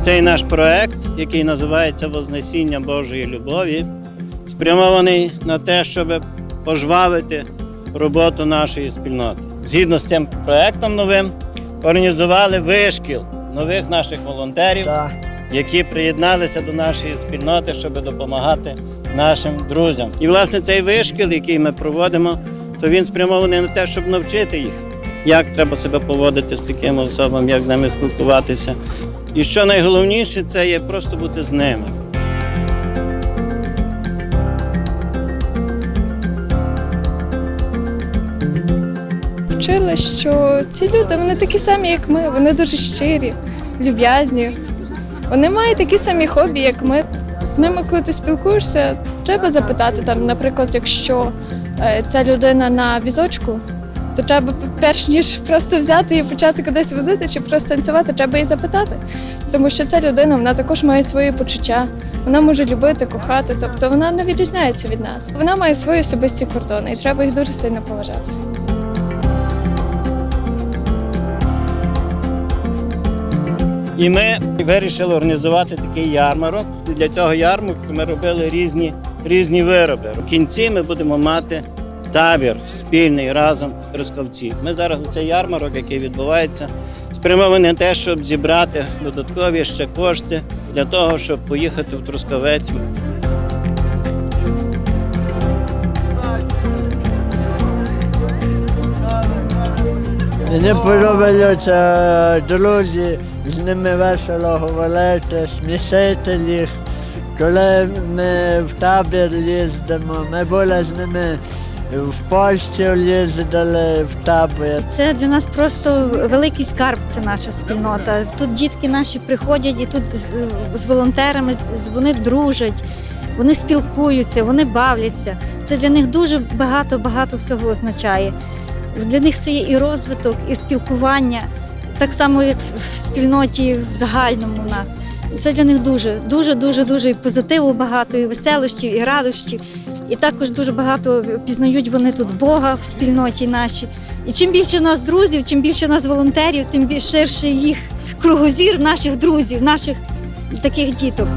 Цей наш проект, який називається Вознесіння Божої любові, спрямований на те, щоб пожвавити роботу нашої спільноти. Згідно з цим проектом новим, організували вишкіл нових наших волонтерів. Які приєдналися до нашої спільноти, щоб допомагати нашим друзям. І власне цей вишкіл, який ми проводимо, то він спрямований на те, щоб навчити їх, як треба себе поводити з такими особами, як з ними спілкуватися. І що найголовніше, це є просто бути з ними. Вчила, що ці люди вони такі самі, як ми, вони дуже щирі, люб'язні. Вони мають такі самі хобі, як ми. З ними, коли ти спілкуєшся, треба запитати там, наприклад, якщо е, ця людина на візочку, то треба перш ніж просто взяти і почати кудись возити чи просто танцювати, треба її запитати. Тому що ця людина вона також має свої почуття, вона може любити, кохати, тобто вона не відрізняється від нас. Вона має свої особисті кордони, і треба їх дуже сильно поважати. І ми вирішили організувати такий ярмарок. Для цього ярмарку ми робили різні, різні вироби. В кінці ми будемо мати табір спільний разом в Трускавці. Ми зараз цей ярмарок, який відбувається, спрямований на те, щоб зібрати додаткові ще кошти для того, щоб поїхати в Трускавець. Мені подобаються друзі, з ними весело говорити, смішити їх. Коли ми в табір їздимо, ми були з ними в Польщу їздили в табір. Це для нас просто великий скарб, це наша спільнота. Тут дітки наші приходять і тут з, з волонтерами вони дружать, вони спілкуються, вони бавляться. Це для них дуже багато-багато всього означає. Для них це є і розвиток, і спілкування, так само, як в- спільноті в загальному у нас. Це для них дуже, дуже, дуже, дуже і позитиву багато, і веселощів, і радощів. І також дуже багато пізнають вони тут Бога в спільноті нашій. І чим більше нас друзів, чим більше нас волонтерів, тим більш ширший їх кругозір наших друзів, наших таких діток.